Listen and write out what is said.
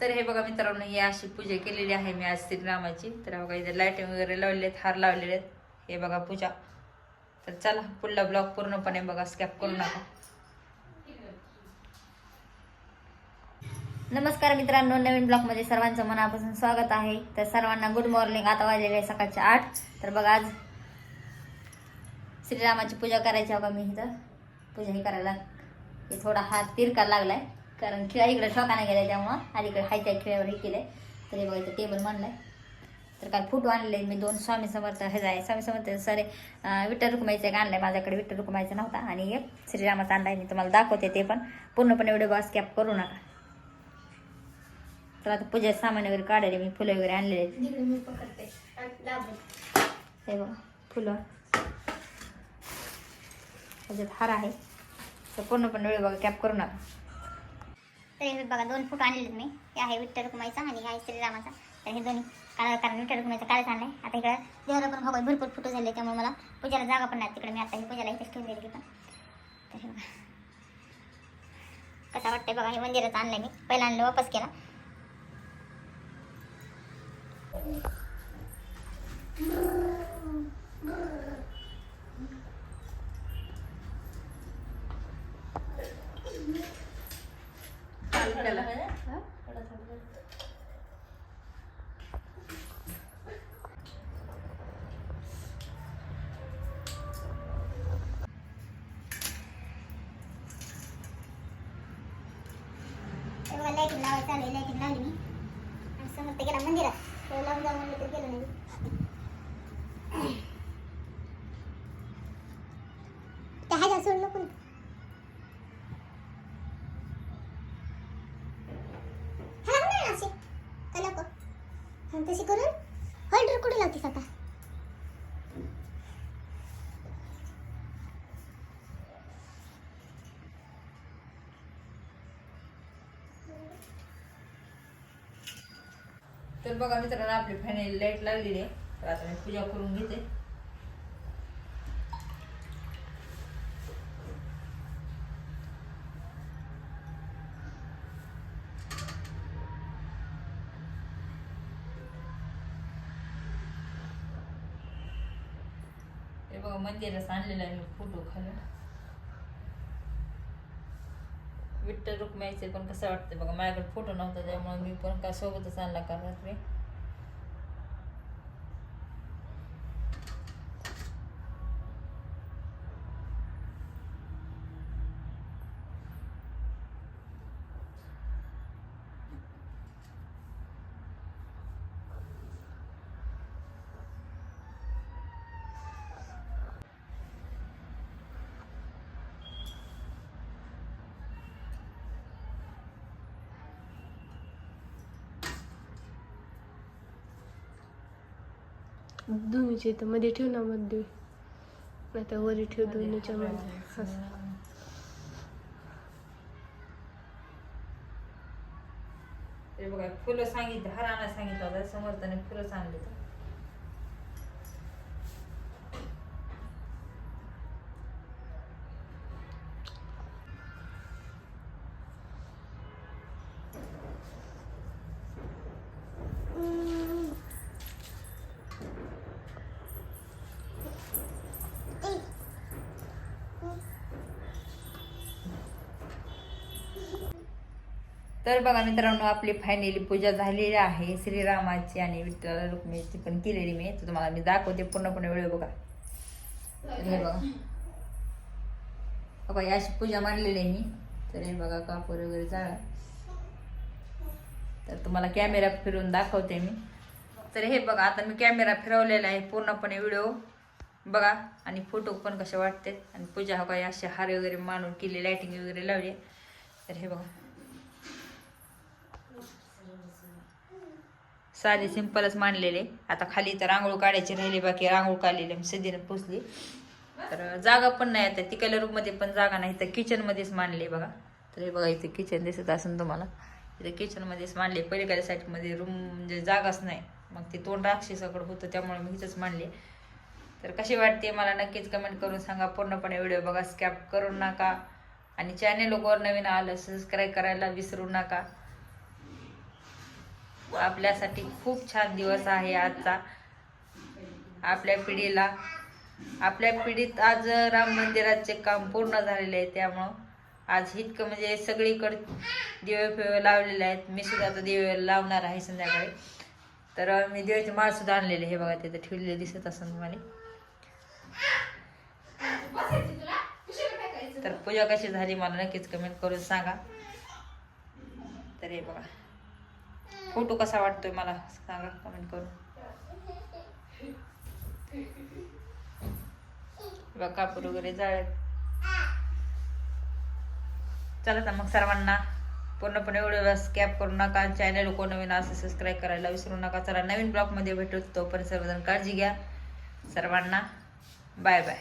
तर हे बघा मित्रांनो ही अशी पूजा केलेली आहे मी आज श्रीरामाची. तर बघा इथे लायटिंग वगैरे लावलेले आहेत हार लावलेले आहेत. हे बघा पूजा. तर चला पुढला ब्लॉग पूर्णपणे बघा स्कॅप करू नका. नमस्कार मित्रांनो नवीन ब्लॉगमध्ये सर्वांचं मनापासून स्वागत आहे. तर सर्वांना गुड मॉर्निंग आता वाजलेले आहे सकाळचे आठ. तर बघा आज श्रीरामाची पूजा करायची बघा मी इथं. पूजा ही करायला. हे थोडा हात तिरका लागलाय. कारण खिळा इकडे शोकाने गेलाय त्यामुळं. अलीकडे हायच्या खिळ्यावर हे केलंय. तर हे बघा इथं टेबल मांडलाय तर काल फोटो आणले मी दोन स्वामी समर्थ हे आहे स्वामी समर्थ सारे विठ्ठल रुक्माईचं एक आणलंय. माझ्याकडे विठ्ठल रुक्माईचा नव्हता. आणि एक श्रीरामाचा आणलाय. मी तुम्हाला दाखवते ते पण. पूर्णपणे व्हिडिओ बॉस कॅप करू नका. तर आता पूजेचं सामान वगैरे काढायला मी फुलं वगैरे आणलेले आहेत. हे बघा फुलं. त्याच्यात हार आहे. तर पूर्णपणे वेळ बघा कॅप करू नका. तर हे बघा दोन फोटो आणलेत मी. हे आहे विठ्ठल रुक्माईचा आणि हे आहे श्रीरामाचा. तर हे दोन्ही काळ कारण विठ्ठल रुक्माईचा आणलं आहे आता इकडं देवाला पण बघा भरपूर फोटो झाले त्यामुळे मला पूजाला जागा पण नाही तिकडे. मी आता हे पूजाला इथेच ठेवून दिली पण. तर हे बघा. कसा वाटतंय बघा हे मंदिराचं आणलंय मी. पहिला आणलं वापस केला. हे बघा लाईटिंग लावायचं आलं लाईटिंग लावली मी. आणि समोर ते गेला मंदिरात. लावून जाऊन म्हणलं तर गेलं नाही. तशी करून? होल्डर कुठे लावतीस आता? तर बघा मित्रांनो आपली फायनल लाइट लागलेली आहे. तर आता मी पूजा करून घेते. हे मंदिरात आणलेला आहे मी फोटो खाली. विठ्ठल रुक्माईचे पण कसं वाटतं बघा माझ्याकडे फोटो नव्हता त्यामुळे मी पण का सोबतच आणला का रात्री. दोन्हीच्या इथं मध्ये ठेव ना मध्ये. नाही तर वरी ठेव दोन्हीच्या मध्ये. असं. बघा फुलं सांगितलं हार आणायला सांगितलं होतं समर्थाने फुलं सांगले तर बघा मित्रांनो आपली फायनली पूजा झालेली आहे. श्रीरामाची आणि विठ्ठल रुक्मिणीची पण केलेली मी. तर तुम्हाला मी दाखवते पूर्णपणे वेळ बघा. तर हे बघा. बघा अशी पूजा मांडलेली आहे मी. तर हे बघा कापूर वगैरे जाळा तर तुम्हाला कॅमेरा फिरून दाखवते मी. तर हे बघा आता मी कॅमेरा फिरवलेला आहे पूर्णपणे व्हिडिओ. बघा आणि फोटो पण कसे वाटते. आणि पूजा हो काही असे हार वगैरे मांडून केली लायटिंग वगैरे लावली तर हे बघा. साधे सिंपलच मांडलेले. आता खाली तर रांगोळ काढायची राहिली बाकी रांगोळ काढलेली मी पुसली. तर जागा पण नाही आता तिकडल्या रूममध्ये पण जागा नाही तर किचनमध्येच मांडले बघा. तर हे बघा इथे किचन दिसत असेल तुम्हाला. इथे किचनमध्येच मांडले पलीकडे साईडमध्ये रूम म्हणजे जागाच नाही. मग ते तोंड राक्षसाकडं होतं त्यामुळे मी इथंच मांडले. तर कशी वाटते मला नक्कीच कमेंट करून सांगा. पूर्णपणे व्हिडिओ बघा स्कॅप करू नका. आणि चॅनेलवर नवीन आलं सबस्क्राईब करायला विसरू नका. आपल्यासाठी खूप छान दिवस आहे आजचा. आपल्या पिढीला आपल्या पिढीत आज राम मंदिराचे काम पूर्ण झालेले आहे त्यामुळं आज इतकं म्हणजे सगळीकडे दिवे फिवे लावलेले आहेत. मी सुद्धा आता दिवे लावणार आहे संध्याकाळी. तर मी दिव्याची माळ सुद्धा आणलेली हे बघा तिथे ठेवलेले दिसत असेल तुम्हाला. तर पूजा कशी झाली मला नक्कीच कमेंट करून सांगा. तर हे बघा. फोटो कसा वाटतोय मला सांगा कमेंट करून. कापूर वगैरे जाळत चला तर मग सर्वांना पूर्णपणे व्हिडिओला स्कॅप करू नका. चॅनल कोण नवीन असं सबस्क्राईब करायला विसरू नका. चला नवीन ब्लॉगमध्ये भेटू. तोपर्यंत सर्वजण काळजी घ्या. सर्वांना बाय बाय